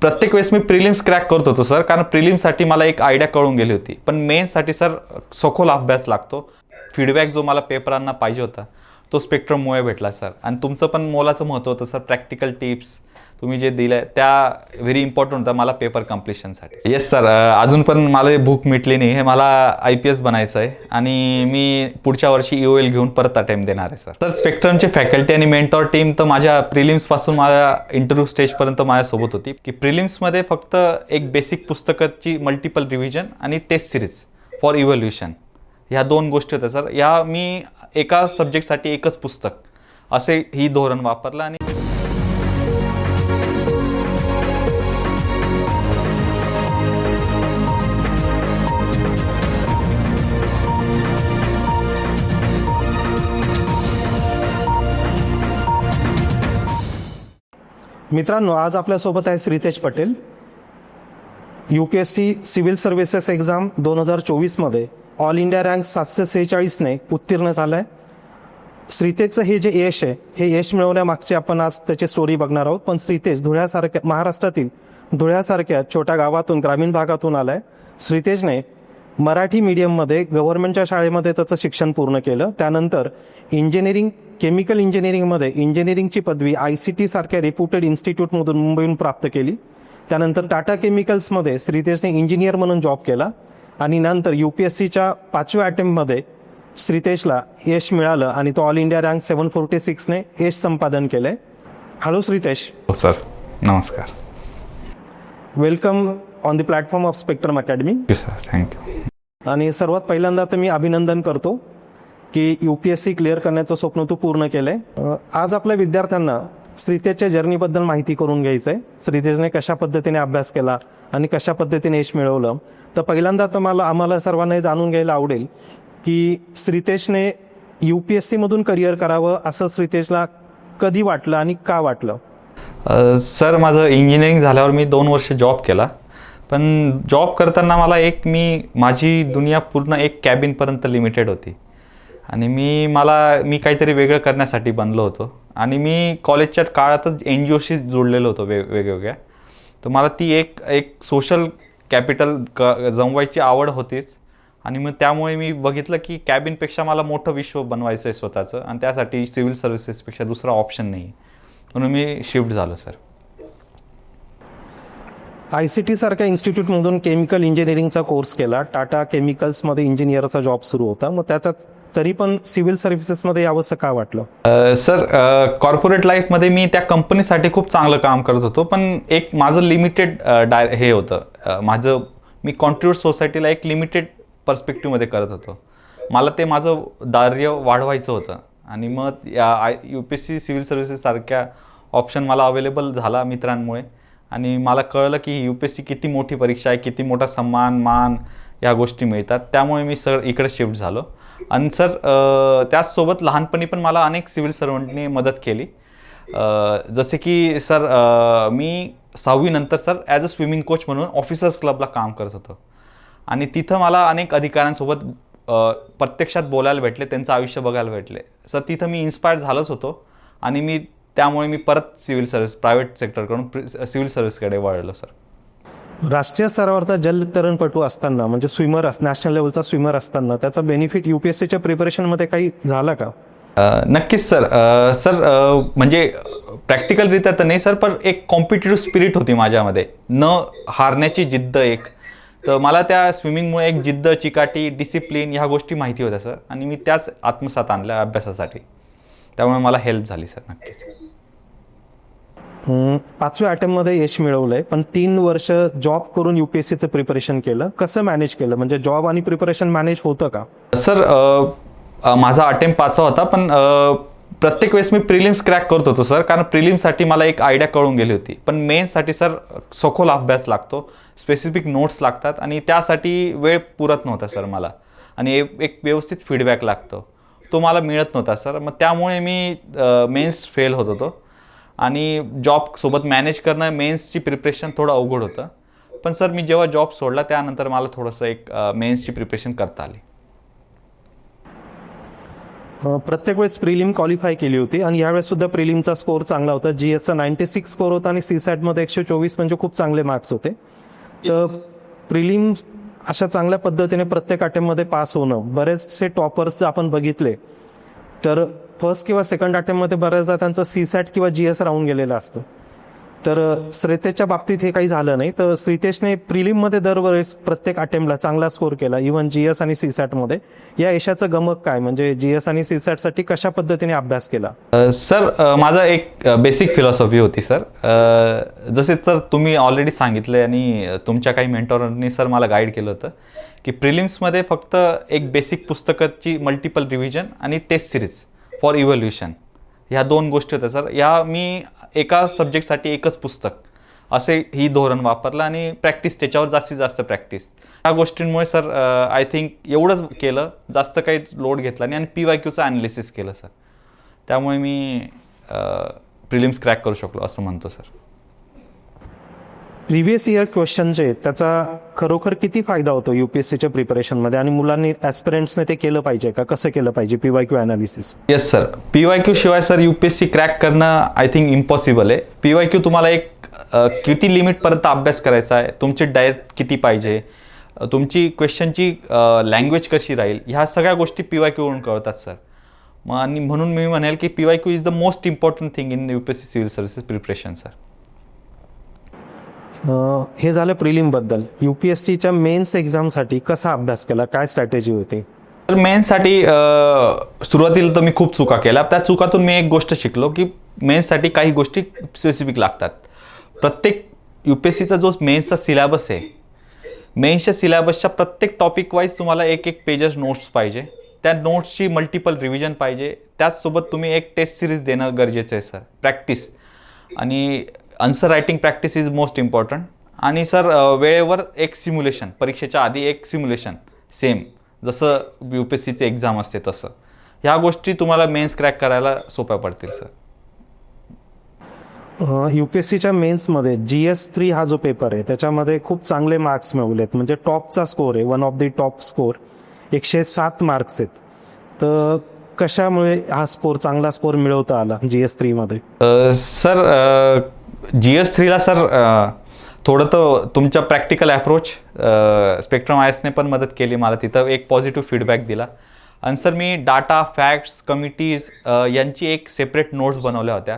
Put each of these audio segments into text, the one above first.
प्रत्येक वेळेस मी prelims crack करत होतो सर. कारण प्रिलिम्ससाठी मला एक आयडिया कळून गेली होती. पण मेन्ससाठी सर सखोल अभ्यास लागतो. फीडबॅक जो मला पेपरांना पाहिजे होता तो स्पेक्ट्रममुळे भेटला सर. आणि तुमचं पण मोलाचं महत्त्व होतं सर. प्रॅक्टिकल टिप्स तुम्ही जे दिलं त्या व्हेरी इम्पॉर्टंट होतं मला पेपर कम्प्लिशनसाठी येस सर अजून पण मला भूक मिटली नाही. हे मला आय पी एस बनायचं आहे आणि मी पुढच्या वर्षी E यू एल घेऊन परत अटेम्प्ट देणार आहे सर तर स्पेक्ट्रमचे फॅकल्टी आणि मेंटॉर टीम तर माझ्या प्रिलिम्सपासून माझ्या इंटरव्ह्यू स्टेजपर्यंत माझ्यासोबत होती. की प्रिलिम्समध्ये फक्त एक बेसिक पुस्तकाची मल्टिपल रिव्हिजन आणि टेस्ट सिरीज फॉर इव्हल्युशन ह्या दोन गोष्टी होत्या सर या मी एका सब्जेक्टसाठी एकच पुस्तक असे ही धोरण वापरलं आणि मित्रांनो आज आपल्यासोबत आहे Shritej Patel. U P S C civil services exam दोन हजार चोवीसमध्ये ऑल इंडिया रँक सातशे सेहेचाळीसने उत्तीर्ण झालं आहे श्रीतेजचं हे जे यश आहे हे यश मिळवण्यामागचे आपण आज त्याची स्टोरी बघणार आहोत. पण श्रीतेज धुळ्यासारख्या महाराष्ट्रातील धुळ्यासारख्या छोट्या गावातून ग्रामीण भागातून आला आहे श्रीतेजने मराठी मीडियममध्ये गव्हर्नमेंटच्या शाळेमध्ये त्याचं शिक्षण पूर्ण केलं. त्यानंतर इंजिनिअरिंग केमिकल इंजिनिअरिंगमध्ये इंजिनिअरिंगची पदवी आय सी टी सारख्या रेप्युटेड इन्स्टिट्यूटमधून मुंबईहून प्राप्त केली. त्यानंतर टाटा केमिकल्समध्ये श्रीतेजने इंजिनियर म्हणून जॉब केला आणि नंतर यू पी एस सीच्या पाचव्या अटेम्प्टमध्ये श्रीतेजला यश मिळालं आणि तो all India rank seven forty सिक्सने यश संपादन केलंय. हॅलो श्रीतेश. हो सर नमस्कार. Welcome on the platform of spectrum academy sir thank you आणि सर्वात पहिल्यांदा तर मी अभिनंदन करतो. की U P S C clear करण्याचं स्वप्न तू पूर्ण केलंय. आहे आज आपल्या विद्यार्थ्यांना श्रीतेजच्या जर्नीबद्दल माहिती करून घ्यायचं आहे श्रीतेजने कशा पद्धतीने अभ्यास केला आणि कशा पद्धतीने यश मिळवलं. तर पहिल्यांदा तर मला आम्हाला सर्वांना हे जाणून घ्यायला आवडेल की श्रीतेजने यू पी एस सीमधून करिअर करावं असं श्रीतेजला कधी वाटलं आणि का वाटलं? सर माझं इंजिनिअरिंग झाल्यावर मी दोन वर्ष जॉब केला. पण जॉब करताना मला एक मी माझी दुनिया पूर्ण एक कॅबिनपर्यंत लिमिटेड होती. आणि मी मला मी काहीतरी वेगळं करण्यासाठी बनलो होतो. आणि मी कॉलेजच्या काळातच एन जी ओशी जोडलेलो होतो वेग वेगवेगळ्या. तर मला ती एक एक सोशल कॅपिटल क जमवायची आवड होतीच. आणि मग त्यामुळे मी बघितलं की कॅबिनपेक्षा मला मोठं विश्व बनवायचं आहे स्वतःचं. आणि त्यासाठी सिव्हिल सर्व्हिसेसपेक्षा दुसरा ऑप्शन नाही. आहे म्हणून मी शिफ्ट झालो सर. आय सी टी सारख्या इन्स्टिट्यूटमधून केमिकल इंजिनिअरिंगचा कोर्स केला. टाटा केमिकल्समध्ये इंजिनियरचा जॉब सुरू होता. मग त्याच्यात तरी पण सिव्हिल सर्व्हिसेसमध्ये यावंसं का वाटलं? सर कॉर्पोरेट लाईफमध्ये मी त्या कंपनीसाठी खूप चांगलं काम करत होतो पण एक माझं लिमिटेड डाय हे होतं माझं मी कॉन्ट्रीब्युट सोसायटीला एक लिमिटेड पर्स्पेक्टिव्हमध्ये करत होतो. मला ते माझं दार्य वाढवायचं होतं आणि मग या I U P S C civil सर्व्हिसेससारख्या option मला अवेलेबल झाला मित्रांमुळे आणि मला कळलं की यू पी एस सी किती मोठी परीक्षा आहे किती मोठा सन्मान मान या गोष्टी मिळतात. त्यामुळे मी सर इकडे शिफ्ट झालो. आणि सर त्याचसोबत लहानपणी पण मला अनेक सिव्हिल सर्वंटनी मदत केली. जसे की सर मी सहावीनंतर sir as a swimming coach म्हणून ऑफिसर्स क्लबला काम करत होतो. आणि तिथं मला अनेक अधिकाऱ्यांसोबत प्रत्यक्षात बोलायला भेटले त्यांचं आयुष्य बघायला भेटले. सर तिथं मी इन्स्पायर झालोच होतो आणि मी त्यामुळे मी परत सिव्हिल सर्व्हिस प्रायव्हेट सेक्टरकडून सिव्हिल सर्व्हिसकडे वळलो सर. राष्ट्रीय स्तरावरचा जलतरणपटू असताना म्हणजे स्विमर अस नॅशनल लेवलचा स्विमर असताना त्याचा बेनिफिट यू पी एस सीच्या प्रिपरेशनमध्ये काही झाला का? नक्कीच सर. सर म्हणजे प्रॅक्टिकलरित्या तर नाही सर पण एक कॉम्पिटेटिव्ह स्पिरिट होती माझ्यामध्ये. न हारण्याची जिद्द एक. तर मला त्या स्विमिंगमुळे एक जिद्द चिकाटी डिसिप्लिन ह्या गोष्टी माहिती होत्या सर. आणि मी त्याच आत्मसात आणल्या अभ्यासासाठी. त्यामुळे मला हेल्प झाली सर नक्कीच. पाचव्या अटेम्प्टमध्ये यश मिळवलंय पण तीन वर्ष जॉब करून यू पी एस सीचं प्रिपरेशन केलं. कसं मॅनेज केलं? म्हणजे जॉब आणि प्रिपरेशन मॅनेज होतं का? सर माझा अटेम्प्ट पाचवा होता पण प्रत्येक वेळेस मी प्रिलिम्स क्रॅक करत होतो सर कारण प्रिलिम्ससाठी मला एक आयडिया कळून गेली होती. पण मेन्ससाठी सर सखोल अभ्यास लागतो स्पेसिफिक नोट्स लागतात आणि त्यासाठी वेळ पुरत नव्हता सर मला. आणि एक व्यवस्थित फीडबॅक लागतो. तो मला मिळत नव्हता सर. मग त्यामुळे मी मेन्स फेल होत होतो. आणि जॉबसोबत मॅनेज करणं मेन्सची प्रिपरेशन थोडं अवघड होतं. पण सर मी जेव्हा जॉब सोडला त्यानंतर मला थोडंसं एक मेन्सची प्रिपरेशन करता आली. प्रत्येक वेळेस प्रिलिम क्वालिफाय केली होती आणि यावेळेस सुद्धा प्रिलिमचा स्कोर चांगला होता. जी एसचा नाईन्टी सिक्स स्कोर होता आणि सी सॅटमध्ये एकशे चोवीस म्हणजे खूप चांगले मार्क्स होते. तर प्रिलिम अशा चांगल्या पद्धतीने प्रत्येक अटेम्पमध्ये पास होणं बरेचसे टॉपर्स आपण बघितले तर फर्स्ट किंवा सेकंड अटेम्पमध्ये बऱ्याचदा त्यांचं सी सॅट किंवा जी एस राहून गेलेलं असतं. तर श्रेतेच्या बाबतीत हे काही झालं नाही. तर श्रीतेशने प्रिलिममध्ये दरवेळेस प्रत्येक अटेम्पला चांगला स्कोर केला इव्हन जी एस आणि सी सॅटमध्ये या यशाचं गमक काय? म्हणजे जी एस आणि सी सॅटसाठी कशा पद्धतीने अभ्यास केला? सर माझा एक बेसिक फिलॉसॉफी होती सर. जसे तर तुम्ही ऑलरेडी सांगितले आणि तुमच्या काही मेंटॉरांनी सर मला गाईड केलं होतं की प्रिलिम्समध्ये फक्त एक बेसिक पुस्तकाची मल्टिपल रिव्हिजन आणि टेस्ट सिरीज फॉर इव्होल्युशन ह्या दोन गोष्टी होत्या सर. या मी एका सब्जेक्टसाठी एकच पुस्तक असे ही धोरण वापरलं आणि प्रॅक्टिस त्याच्यावर जास्तीत जास्त प्रॅक्टिस. या गोष्टींमुळे सर आय थिंक एवढंच केलं जास्त काही लोड घेतला नाही आणि पी वाय क्यूचं ॲनालिसिस केलं सर. त्यामुळे मी प्रिलिम्स क्रॅक करू शकलो असं म्हणतो सर. प्रिव्हियस इयर क्वेश्चन जे त्याचा खरोखर किती फायदा होतो युपीएससीच्या प्रिपरेशनमध्ये आणि मुलांनी ॲस्पिरंट्सने ते केलं पाहिजे का? कसं केलं पाहिजे? P Y Q analysis yes sir P Y Q शिवाय सर युपीएससी क्रॅक करणं आय थिंक इम्पॉसिबल आहे. पी वाय क्यू तुम्हाला एक किती लिमिटपर्यंत अभ्यास करायचा आहे? तुमची डायट किती पाहिजे? तुमची क्वेश्चनची लँग्वेज कशी राहील? ह्या सगळ्या गोष्टी पी वाय क्यूवरून कळतात सर मग आणि म्हणून मी म्हणेल की P Y Q is the most important thing in U P S C civil services preparation sir हे झालं प्रिलिमबद्दल. यू पी एस सीच्या मेन्स एक्झामसाठी कसा अभ्यास केला? काय स्ट्रॅटेजी होती? तर मेन्ससाठी सुरुवातीला तर मी खूप चुका केल्या. त्या चुकातून मी एक गोष्ट शिकलो की मेन्ससाठी काही गोष्टी स्पेसिफिक लागतात. प्रत्येक यू पी एस सीचा जो मेन्सचा सिलॅबस आहे मेन्सच्या सिलॅबसच्या प्रत्येक टॉपिक वाईज तुम्हाला एक एक पेजेस नोट्स पाहिजे. त्या नोट्सची मल्टिपल रिव्हिजन पाहिजे. त्याचसोबत तुम्ही एक टेस्ट सिरीज देणं गरजेचं आहे सर प्रॅक्टिस आणि answer writing practice is most important आणि सर वेळेवर एक सिम्युलेशन परीक्षेच्या आधी एक सिम्युलेशन सेम जसं यू पी एस सीचे एक्झाम असते तसं. ह्या गोष्टी तुम्हाला मेन्स क्रॅक करायला सोप्या पडतील सर यू पी एस सीच्या मेन्समध्ये जी एस थ्री हा जो पेपर आहे त्याच्यामध्ये खूप चांगले मार्क्स मिळवलेत. म्हणजे टॉपचा स्कोर आहे one of the top score एकशे सात मार्क्स आहेत. तर कशामुळे हा स्कोर चांगला स्कोर मिळवता आला जी एस थ्रीमध्ये सर जी एस थ्रीला सर थोडं तर तुमच्या प्रॅक्टिकल ॲप्रोच स्पेक्ट्रम आयसने पण मदत केली मला तिथं एक पॉझिटिव्ह फीडबॅक दिला. आणि सर मी डाटा फॅक्ट्स कमिटीज यांची एक सेपरेट नोट्स बनवल्या होत्या.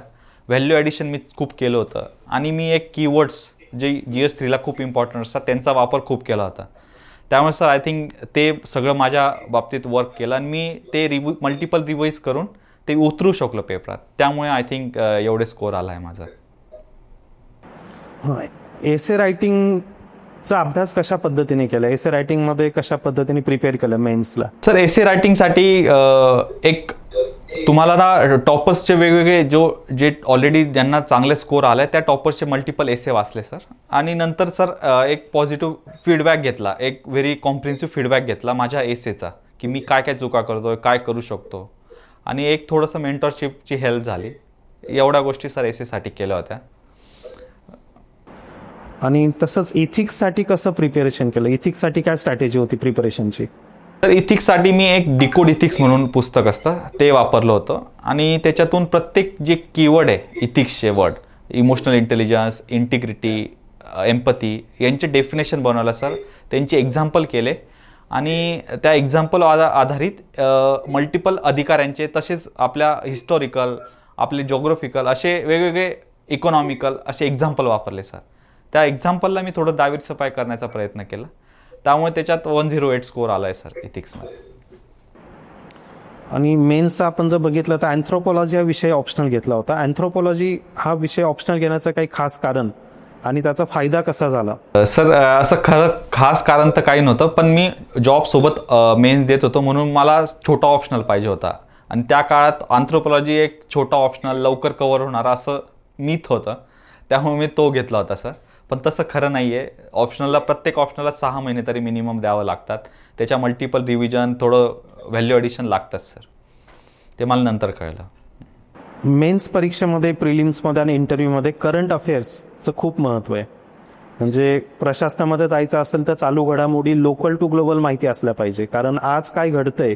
व्हॅल्यू ॲडिशन मी खूप केलं होतं. आणि मी एक कीवर्ड्स जे जी एस थ्रीला खूप इम्पॉर्टंट असतात त्यांचा वापर खूप केला होता. त्यामुळे सर आय थिंक ते सगळं माझ्या बाबतीत वर्क केलं आणि मी ते रिव्ह मल्टिपल रिवाईज करून ते उतरू शकलो पेपरात त्यामुळे आय थिंक एवढे स्कोअर आला आहे माझा. एसे रायटिंगचा अभ्यास कशा पद्धतीने केला? एसे रायटिंगमध्ये कशा पद्धतीने प्रिपेअर केलं मेन्सला सर एसे रायटिंगसाठी एक तुम्हाला ना टॉपर्सचे वेगवेगळे जो जे ऑलरेडी ज्यांना चांगले स्कोर आले त्या टॉपर्सचे मल्टिपल एसे वाचले सर. आणि नंतर सर एक पॉझिटिव्ह फीडबॅक घेतला. एक व्हेरी कॉम्प्रिहेन्सिव्ह फीडबॅक घेतला माझ्या एसेचा की मी काय काय चुका करतोय काय करू शकतो. आणि एक थोडंसं मेंटरशिपची हेल्प झाली. एवढ्या गोष्टी सर एसेसाठी केल्या होत्या. आणि तसंच इथिक्ससाठी कसं प्रिपेरेशन केलं? इथिक्ससाठी काय स्ट्रॅटेजी होती प्रिपरेशनची तर इथिक्ससाठी मी एक डिकोड इथिक्स म्हणून पुस्तक असतं ते वापरलं होतं. आणि त्याच्यातून प्रत्येक जे कीवर्ड आहे इथिक्सचे word emotional intelligence integrity empathy यांचे डेफिनेशन बनवलं सर त्यांचे एक्झाम्पल केले. आणि त्या एक्झाम्पल आधा आधारित मल्टिपल अधिकाऱ्यांचे तसेच आपल्या हिस्टॉरिकल आपले जॉग्रॉफिकल असे वेगवेगळे इकॉनॉमिकल असे एक्झाम्पल वापरले सर त्या एक्झाम्पलला मी थोडं डायव्हर्सिफाय करण्याचा प्रयत्न केला. त्यामुळे त्याच्यात वन झिरो एट स्कोर आला आहे सर इथिक्समध्ये आणि मेन्सचा आपण जर बघितलं तर अँथ्रोपॉलॉजी हा विषय ऑप्शनल घेतला होता. अँथ्रोपॉलॉजी हा विषय ऑप्शनल घेण्याचं काही खास कारण आणि त्याचा फायदा कसा झाला? सर असं खरं खास कारण तर काही नव्हतं पण मी जॉब सोबत मेन्स देत होतो म्हणून मला छोटा ऑप्शनल पाहिजे होता. आणि त्या काळात आंथ्रोपॉलॉजी एक छोटा ऑप्शनल लवकर कव्हर होणारा असं मिथ होतं. त्यामुळे मी तो घेतला होता सर. पण तसं खरं नाही आहे ऑप्शनलला प्रत्येक ऑप्शनलला सहा महिने तरी मिनिमम द्यावं लागतात. त्याच्या मल्टिपल रिव्हिजन थोडं व्हॅल्यू ॲडिशन लागतात सर ते मला नंतर कळलं. मेन्स परीक्षेमध्ये प्रिलिम्समध्ये आणि इंटरव्ह्यूमध्ये करंट अफेअर्सचं खूप महत्त्व आहे. म्हणजे प्रशासनामध्ये जायचं असेल तर चालू घडामोडी लोकल टू ग्लोबल माहिती असल्या पाहिजे. कारण आज काय घडतंय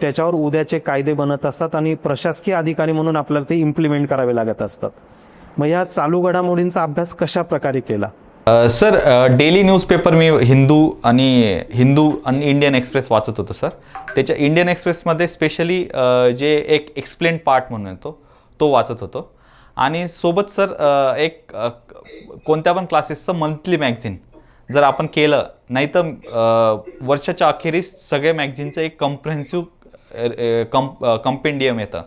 त्याच्यावर उद्याचे कायदे बनत असतात आणि प्रशासकीय अधिकारी म्हणून आपल्याला ते इम्प्लिमेंट करावे लागत असतात. मग या चालू घडामोडींचा अभ्यास कशा प्रकारे केला? सर डेली न्यूजपेपर मी हिंदू आणि हिंदू आणि इंडियन एक्सप्रेस वाचत होतो सर. त्याच्या इंडियन एक्सप्रेसमध्ये स्पेशली जे एक एक्सप्लेन पार्ट म्हणून येतो तो वाचत होतो. आणि सोबत सर एक कोणत्या पण क्लासेसचं मंथली मॅगझिन जर आपण केलं नाही तर वर्षाच्या अखेरीस सगळ्या मॅगझिनचं एक कम्प्रेन्सिव्ह कंप कंपेंडियम येतं.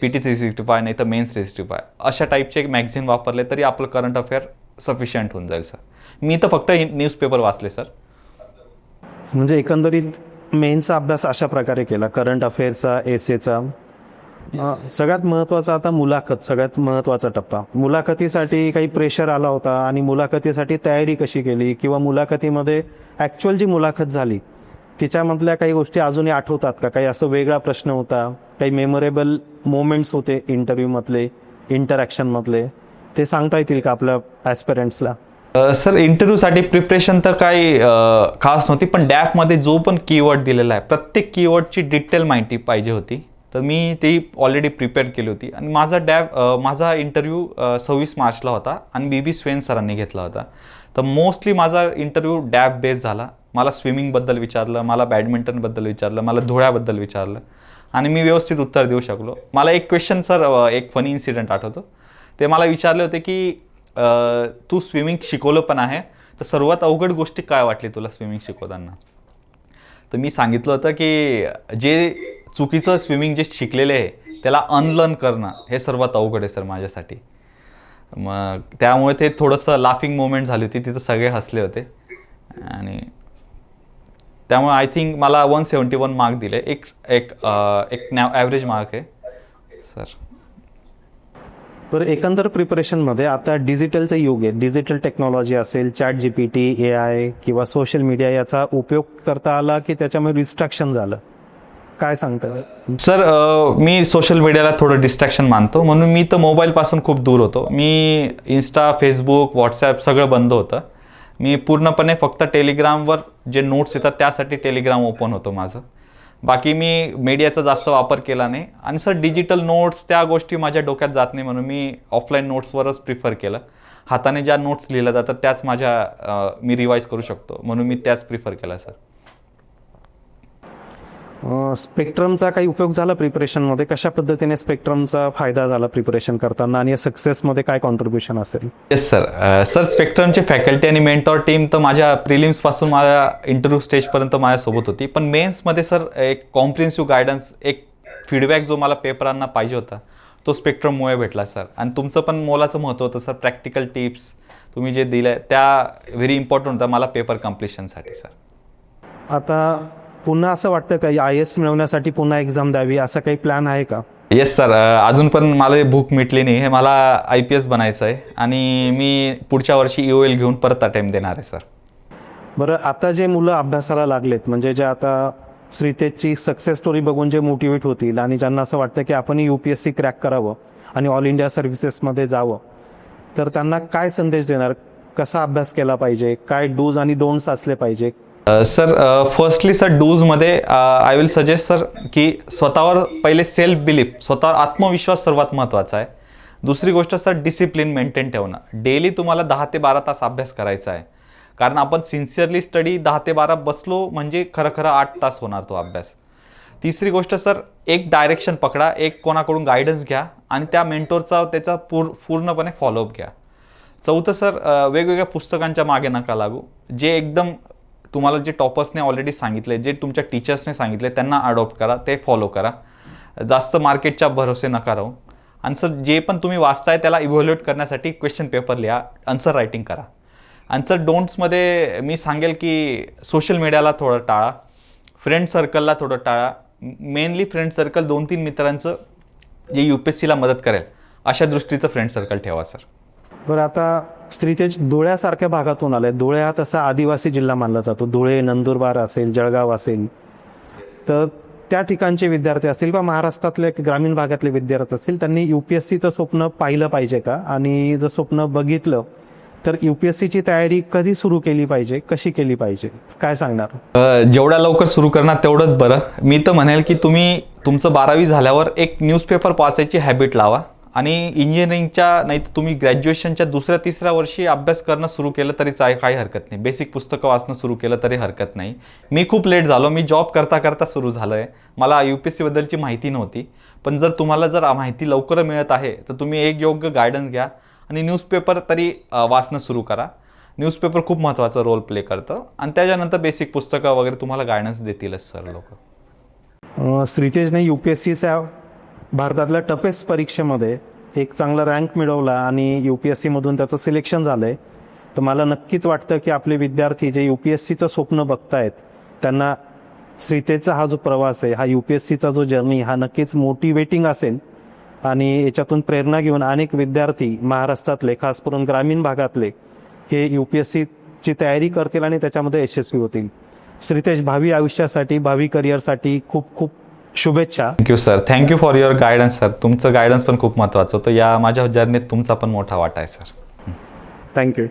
P T three sixty five नाही तर मेन्स थ्री सिक्स्टी फाय अशा टाईपचे एक मॅगझिन वापरले तरी आपलं करंट अफेअर सफिशियंट होऊन जाईल सर मी तर फक्त न्यूजपेपर वाचले सर म्हणजे एकंदरीत मेन्सचा अभ्यास अशा प्रकारे केला. करंट अफेअरचा एसेचा सगळ्यात महत्त्वाचा आता मुलाखत सगळ्यात महत्त्वाचा टप्पा. मुलाखतीसाठी काही प्रेशर आला होता आणि मुलाखतीसाठी तयारी कशी केली किंवा मुलाखतीमध्ये ॲक्च्युअल जी मुलाखत झाली तिच्यामधल्या काही गोष्टी अजूनही आठवतात का? काही असं वेगळा प्रश्न होता काही मेमोरेबल मोमेंट्स होते इंटरव्ह्यूमधले इंटरॅक्शनमधले ते सांगता येतील का आपल्या ॲस्पिरंट्सला सर इंटरव्ह्यूसाठी प्रिपरेशन तर काही खास नव्हती पण डॅपमध्ये जो पण कीवर्ड दिलेला आहे प्रत्येक कीवर्डची डिटेल माहिती पाहिजे होती. तर मी ती ऑलरेडी प्रिपेअर केली होती. आणि माझा डॅप माझा इंटरव्ह्यू सव्वीस मार्चला होता आणि बी बी स्वेन सरांनी घेतला होता. तर मोस्टली माझा इंटरव्ह्यू डॅप बेस झाला. मला स्विमिंगबद्दल विचारलं मला बॅडमिंटनबद्दल विचारलं मला धुळ्याबद्दल विचारलं. आणि मी व्यवस्थित उत्तर देऊ शकलो. मला एक क्वेश्चन सर एक फनी इन्सिडेंट आठवतो. ते मला विचारले होते की तू स्विमिंग शिकवलं पण आहे तर सर्वात अवघड गोष्टी काय वाटली तुला स्विमिंग शिकवताना? तर मी सांगितलं होतं की जे चुकीचं स्विमिंग जे शिकलेले आहे त्याला अनलर्न करणं हे सर्वात अवघड आहे सर माझ्यासाठी. मग त्यामुळे ते थोडंसं लाफिंग मोमेंट झाली होती तिथं सगळे हसले होते. आणि त्यामुळे आय थिंक मला वन सेवन्टी वन मार्क दिले. एक एक एक ॲव्हरेज मार्क आहे. सर तर एकंदर प्रिपरेशनमध्ये आता डिजिटलचं युग आहे. डिजिटल टेक्नॉलॉजी असेल chat G P T A I किंवा सोशल मीडिया याचा उपयोग करता आला की त्याच्यामुळे रिस्ट्रक्शन झालं? काय सांगता? सर मी सोशल मीडियाला थोडं डिस्ट्रॅक्शन मानतो. म्हणून मी तर मोबाईलपासून खूप दूर होतो. मी इन्स्टा फेसबुक व्हॉट्सॲप सगळं बंद होतं. मी पूर्णपणे फक्त टेलिग्रामवर जे नोट्स येतात त्यासाठी टेलिग्राम ओपन होतो माझं. बाकी मी मीडियाचा जास्त वापर केला नाही. आणि सर डिजिटल नोट्स त्या गोष्टी माझ्या डोक्यात जात नाही म्हणून मी ऑफलाईन नोट्सवरच प्रिफर केलं. हाताने ज्या नोट्स लिहिल्या जातात त्याच माझ्या मी रिवाईज करू शकतो. म्हणून मी त्याच प्रिफर केला सर स्पेक्ट्रमचा काही उपयोग झाला प्रिपरेशनमध्ये कशा पद्धतीने स्पेक्ट्रमचा फायदा झाला प्रिपरेशन करताना? आणि सक्सेसमध्ये काय कॉन्ट्रीब्युशन असेल? येस सर सर स्पेक्ट्रमची फॅकल्टी आणि मेंटॉर टीम तर माझ्या प्रिलिम्सपासून माझ्या इंटरव्ह्यू स्टेजपर्यंत माझ्यासोबत होती. पण मेन्समध्ये सर एक कॉम्प्रिहेन्सिव्ह गायडन्स एक फीडबॅक जो मला पेपरांना पाहिजे होता तो स्पेक्ट्रममुळे भेटला सर आणि तुमचं पण मोलाचं महत्त्व होतं सर प्रॅक्टिकल टिप्स तुम्ही जे दिलं त्या व्हेरी इम्पॉर्टंट होत्या मला पेपर कम्प्लिशनसाठी सर आता पुन्हा असं वाटतं का आय एस मिळवण्यासाठी पुन्हा एक्झाम द्यावी? असा काही प्लॅन आहे का? येस सर अजून पण मला भूक मिटली नाही. हे मला आय पी एस बनायचं आहे. आणि मी पुढच्या वर्षी ई ओ एल घेऊन परत अटेम्प्ट देणार आहे सर बरं आता जे मुलं अभ्यासाला लागलेत म्हणजे जे आता श्रीतेजची सक्सेस स्टोरी बघून जे मोटिवेट होतील आणि ज्यांना असं वाटतं की आपण U P S C crack करावं आणि ऑल इंडिया सर्व्हिसेसमध्ये जावं तर त्यांना काय संदेश देणार? कसा अभ्यास केला पाहिजे? काय डूज आणि डोंट्स असले पाहिजे? सर फर्स्टली सर डूजमध्ये आय विल सजेस्ट सर की स्वतःवर पहिले सेल्फ बिलीफ स्वतःवर आत्मविश्वास सर्वात महत्त्वाचा आहे. दुसरी गोष्ट सर डिसिप्लिन मेंटेन ठेवणं. डेली तुम्हाला दहा ते बारा तास अभ्यास करायचा आहे. कारण आपण सिन्सिअरली स्टडी दहा ते बारा बसलो म्हणजे खरं खरं आठ तास होणार तो अभ्यास. तिसरी गोष्ट सर एक डायरेक्शन पकडा एक कोणाकडून गायडन्स घ्या आणि त्या मेंटोरचा त्याचा पूर पूर्णपणे फॉलोअप घ्या. चौथं सर वेगवेगळ्या पुस्तकांच्या मागे नका लागू. जे एकदम तुम्हाला जे टॉपर्सने ऑलरेडी सांगितले जे तुमच्या टीचर्सने सांगितले त्यांना अडॉप्ट करा ते फॉलो करा. जास्त मार्केटच्या भरोसे नका राहू. आणि सर जे पण तुम्ही वाचताय त्याला इव्हॅल्युएट करण्यासाठी क्वेश्चन पेपर लिहा आन्सर रायटिंग करा. आणि सर डोंट्समध्ये मी सांगेल की सोशल मीडियाला थोडं टाळा फ्रेंड सर्कलला थोडं टाळा. मेनली फ्रेंड सर्कल दोन तीन मित्रांचं जे यू पी एस सीला मदत करेल अशा दृष्टीचं फ्रेंड सर्कल ठेवा सर बरं आता स्त्रीतेज धुळ्यासारख्या भागातून आलाय धुळे हा तसा आदिवासी जिल्हा मानला जातो. धुळे नंदुरबार असेल जळगाव असेल. तर त्या ठिकाणचे विद्यार्थी असतील किंवा महाराष्ट्रातले ग्रामीण भागातले विद्यार्थी असतील त्यांनी यू पी एस सीचं स्वप्न पाहिलं पाहिजे का? आणि जर स्वप्न बघितलं तर यू पी एस सीची तयारी कधी सुरू केली पाहिजे? कशी केली पाहिजे? काय सांगणार? जेवढ्या लवकर सुरू करणार तेवढंच बरं. मी तर म्हणेल की तुम्ही तुमचं बारावी झाल्यावर एक न्यूजपेपर वाचायची हॅबिट लावा. आणि इंजिनिअरिंगच्या नाही तर तुम्ही ग्रॅज्युएशनच्या दुसऱ्या तिसऱ्या वर्षी अभ्यास करणं सुरू केलं तरी चाय काही हरकत नाही. बेसिक पुस्तकं वाचणं सुरू केलं तरी हरकत नाही. मी खूप लेट झालो. मी जॉब करता करता सुरू झालं आहे मला यू पी एस सीबद्दलची माहिती नव्हती. पण जर तुम्हाला जर माहिती लवकर मिळत आहे तर तुम्ही एक योग्य गायडन्स घ्या आणि न्यूजपेपर तरी वाचणं सुरू करा. न्यूजपेपर खूप महत्त्वाचा रोल प्ले करतं. आणि त्याच्यानंतर बेसिक पुस्तकं वगैरे तुम्हाला गायडन्स देतीलच सर लोक. अं, श्रीतेजने यू पी एस सीचा भारतातल्या टफेस्ट परीक्षेमध्ये एक चांगला रँक मिळवला आणि यू पी एस सीमधून त्याचं सिलेक्शन झालं आहे तर मला नक्कीच वाटतं की आपले विद्यार्थी जे यू पी एस सीचं स्वप्न बघतायत त्यांना श्रीतेचा हा जो प्रवास आहे हा यू पी एस सीचा जो जर्नी हा नक्कीच मोटिवेटिंग असेल. आणि याच्यातून प्रेरणा घेऊन अनेक विद्यार्थी महाराष्ट्रातले खास करून ग्रामीण भागातले हे यू पी एस सीची तयारी करतील आणि त्याच्यामध्ये यशस्वी होतील. श्रीतेश भावी आयुष्यासाठी भावी करिअरसाठी खूप खूप शुभेच्छा. Thank you sir thank you for your guidance sir तुमचं गायडन्स पण खूप महत्त्वाचं होतं. या माझ्या जर्नीत तुमचा पण मोठा वाटा आहे सर थँक्यू